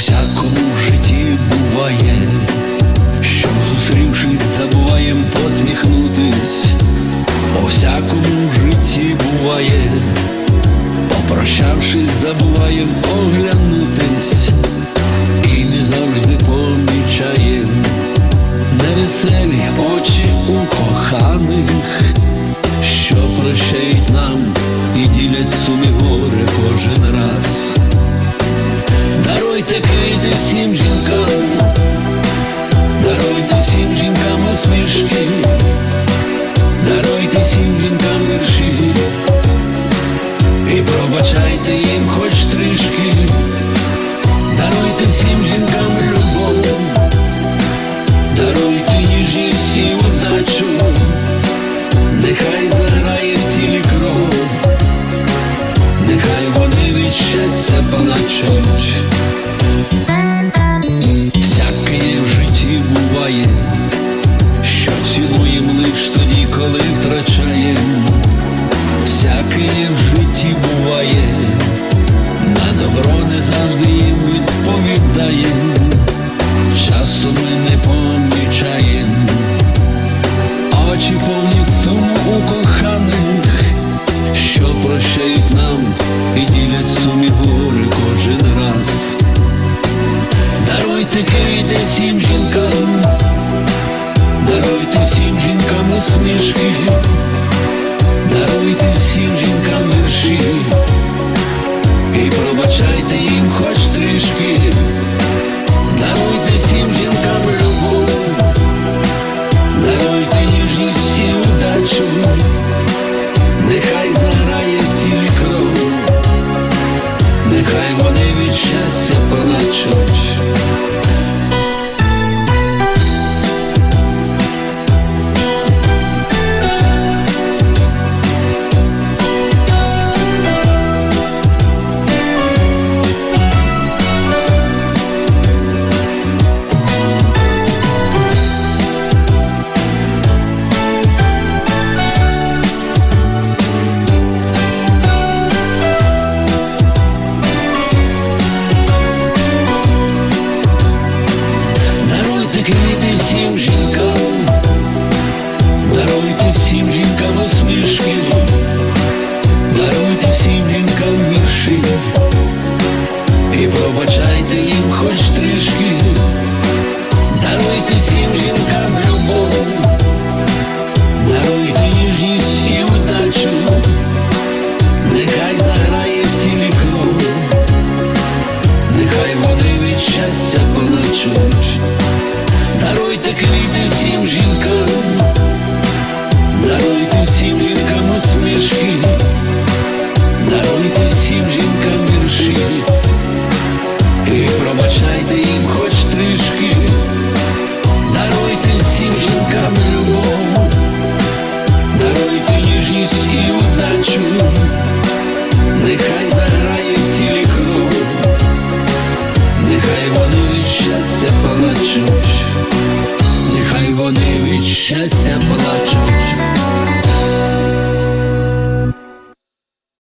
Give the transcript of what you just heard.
всякому житті буває, що зустрівшись, забуваєм посміхнутись, по всякому житті буває, попрощавшись, забуваєм оглянутись, і не завжди помічаєм невеселі очі у коханих, що прощають нам і ділять суми горе кожен раз. Даруйте квіти всім жінкам, вони від і сумі горе кожен раз. Даруйте квіти всім жінкам, даруйте всім жінкам усмішки, даруйте всім жінкам вірші, і пробачайте їм хоч трішки, даруйте всім жінкам любов, даруйте ніжність і удачу, нехай нехай вони від щастя плачуть. Їм даруйте всім жінкам любов, даруйте ніжність і удачу, нехай заграє в тілі кров. Нехай вони від щастя плачуть, вони від щастя плачуть.